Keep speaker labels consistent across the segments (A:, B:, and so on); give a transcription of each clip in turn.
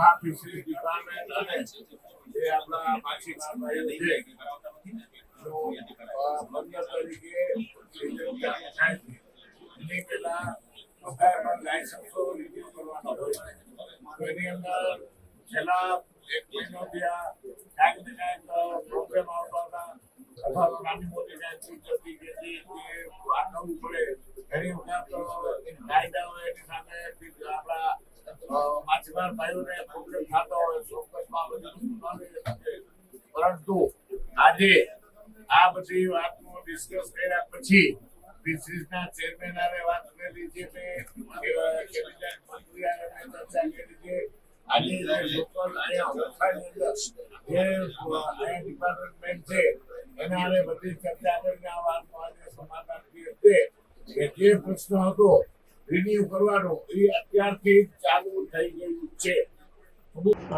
A: Okha fisheries department અને જે આપણા માછીમાર ભાઈઓ છે બંદર તરીકે થાય છે. એની પહેલા બધાએ પણ લાયસન્સો રિન્યુ કરવાના હોય છે. એની અંદર છેલ્લા એક મહિનોથી આ ક્યાંક ને ક્યાંક પ્રોબ્લેમ આવતા હતા અથવા નાની મોટી કાંઈ ચીજ કે જે આ કરવું પડે ઘણી વખત કાયદાઓ એની સામે આપણા અ, ભાઈઓને પ્રોબ્લેમ થતો હોય ચોક્કસમાં બધી. પરંતુ આજે આ બધી વાતનું ડિસ્કસ કર્યા પછી ફિશરીઝના ચેરમેન વાત કરેલી છે એના બધી ચર્ચા કરીને સમાધાન થયું છે કે જે પ્રશ્ન હતો રિન્યુ કરવાનો એ અત્યારથી ચાલુ થઈ ગયું છે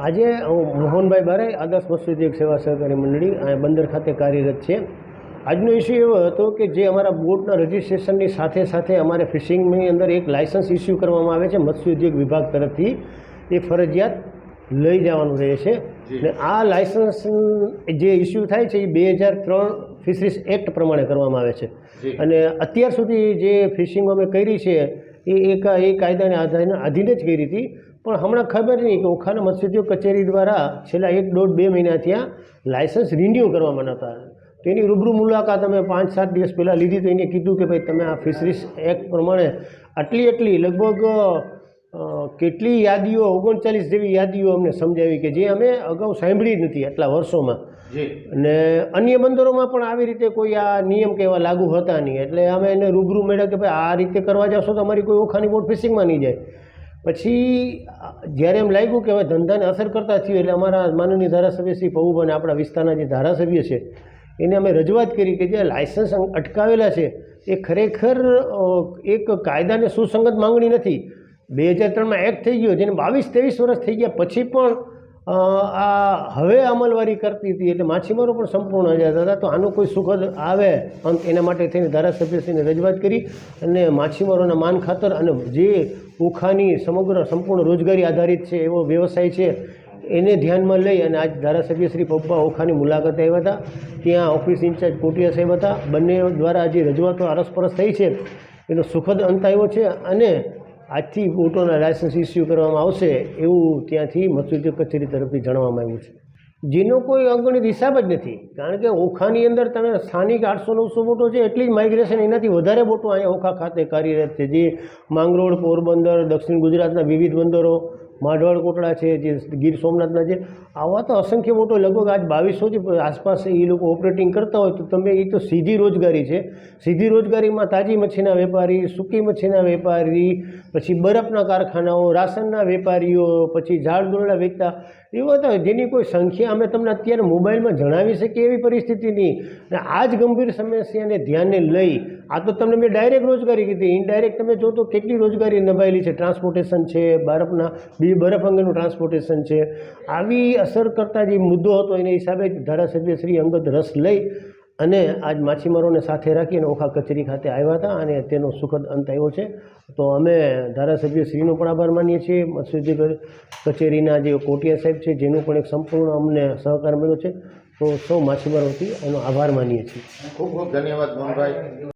B: આજે હું મોહનભાઈ બારે આદર્શ મત્સ્યોદ્યોગ સેવા સહકારી મંડળી અહીંયા બંદર ખાતે કાર્યરત છે. આજનો ઇસ્યુ એવો હતો કે જે અમારા બોટના રજિસ્ટ્રેશનની સાથે સાથે અમારે ફિશિંગની અંદર એક લાયસન્સ ઇસ્યુ કરવામાં આવે છે મત્સ્યોદ્યોગ વિભાગ તરફથી. એ ફરજિયાત લઈ જવાનું રહે છે ને આ લાયસન્સ જે ઇસ્યુ થાય છે એ બે હજાર ત્રણ ફિશરીઝ એક્ટ પ્રમાણે કરવામાં આવે છે. અને અત્યાર સુધી જે ફિશિંગ અમે કરી છે એ એક એ કાયદાને આધારે આધીન જ કરી હતી. પણ હમણાં ખબર નહીં કે ઓખાના મત્સ્યોદ્યોગ કચેરી દ્વારા છેલ્લા એક દોઢ બે મહિના ત્યાં લાયસન્સ રિન્યૂ કરવામાં નહોતા તો એની રૂબરૂ મુલાકાત અમે પાંચ સાત દિવસ પહેલાં લીધી તો એને કીધું કે ભાઈ તમે આ ફિશરીઝ એક્ટ પ્રમાણે આટલી આટલી લગભગ કેટલી યાદીઓ ઓગણચાલીસ જેવી યાદીઓ અમને સમજાવી કે જે અમે અગાઉ સાંભળી જ નથી આટલા વર્ષોમાં. અને અન્ય બંદરોમાં પણ આવી રીતે કોઈ આ નિયમ કે એવા લાગુ હતા નહીં. એટલે અમે એને રૂબરૂ મળ્યા કે ભાઈ આ રીતે કરવા જશો તો અમારી કોઈ ઓખાની બોટ ફિશિંગમાં નહીં જાય. પછી જ્યારે એમ લાગ્યું કે હવે ધંધાને અસર કરતા થયું એટલે અમારા માનનીય ધારાસભ્ય શ્રી પવુભાઈ અને આપણા વિસ્તારના જે ધારાસભ્ય છે એને અમે રજૂઆત કરી કે જે લાયસન્સ અટકાવેલા છે એ ખરેખર એક કાયદાને સુસંગત માંગણી નથી. બે હજાર ત્રણમાં એક્ટ થઈ ગયો, જેને બાવીસ ત્રેવીસ વર્ષ થઈ ગયા પછી પણ આ હવે અમલવારી કરતી હતી એટલે માછીમારો પણ સંપૂર્ણ આઝાદ હતા. તો આનું કોઈ સુખદ આવે અંત એના માટે થઈને ધારાસભ્યશ્રીને રજૂઆત કરી અને માછીમારોના માન ખાતર અને જે ઓખાની સમગ્ર સંપૂર્ણ રોજગારી આધારિત છે, એવો વ્યવસાય છે, એને ધ્યાનમાં લઈ અને આજ ધારાસભ્ય શ્રી પપ્પા ઓખાની મુલાકાતે આવ્યા હતા. ત્યાં ઓફિસ ઇન્ચાર્જ કોટિયા સાહેબ હતા. બંને દ્વારા જે રજૂઆતો આરસપરસ થઈ છે, એનો સુખદ અંત આવ્યો છે અને આજથી બોટોના લાયસન્સ ઇસ્યુ કરવામાં આવશે એવું ત્યાંથી મત્સ્યોદ્યોગ કચેરી તરફથી જણાવવામાં આવ્યું છે. જેનો કોઈ અગણિત હિસાબ જ નથી. કારણ કે ઓખાની અંદર તમે સ્થાનિક આઠસો નવસો બોટો છે, એટલી જ માઇગ્રેશન એનાથી વધારે બોટો અહીંયા ઓખા ખાતે કાર્યરત છે. જે માંગરોળ, પોરબંદર, દક્ષિણ ગુજરાતના વિવિધ બંદરો માઢવાડ કોટડા છે, જે ગીર સોમનાથના છે. આવા તો અસંખ્ય મોટો લગભગ આજ બાવીસોથી આસપાસ એ લોકો ઓપરેટિંગ કરતા હોય તો તમે એ તો સીધી રોજગારી છે. સીધી રોજગારીમાં તાજી મચ્છીના વેપારી, સૂકી મચ્છીના વેપારી, પછી બરફના કારખાનાઓ, રાશનના વેપારીઓ, પછી ઝાડ દોરડા વેચતા એવા તો જેની કોઈ સંખ્યા અમે તમને અત્યારે મોબાઈલમાં જણાવી શકીએ એવી પરિસ્થિતિ નહીં. અને આ જ ગંભીર સમસ્યાને ધ્યાને લઈ, આ તો તમને મેં ડાયરેક્ટ રોજગારી કીધી. ઇનડાયરેક્ટ તમે જો તો કેટલી રોજગારી નભાયેલી છે? ટ્રાન્સપોર્ટેશન છે, બરફના, બી બરફ અંગેનું ટ્રાન્સપોર્ટેશન છે. આવી અસર કરતા જે મુદ્દો હતો, એના હિસાબે ધારાસભ્ય શ્રી અંગત રસ લઈ અને આજ માછીમારોને સાથે રાખી અને ઓખા કચેરી ખાતે આવ્યા હતા અને તેનો સુખદ અંત આવ્યો છે. તો અમે ધારાસભ્ય શ્રીનો પણ આભાર માનીએ છીએ. મત્સ્યોદ્યોગ કચેરીના જે કોટિયા સાહેબ છે, જેનું પણ એક સંપૂર્ણ અમને સહકાર મળ્યો છે. તો સૌ માછીમારોથી એનો આભાર માનીએ છીએ.
C: ખૂબ ખૂબ ધન્યવાદ મોહનભાઈ.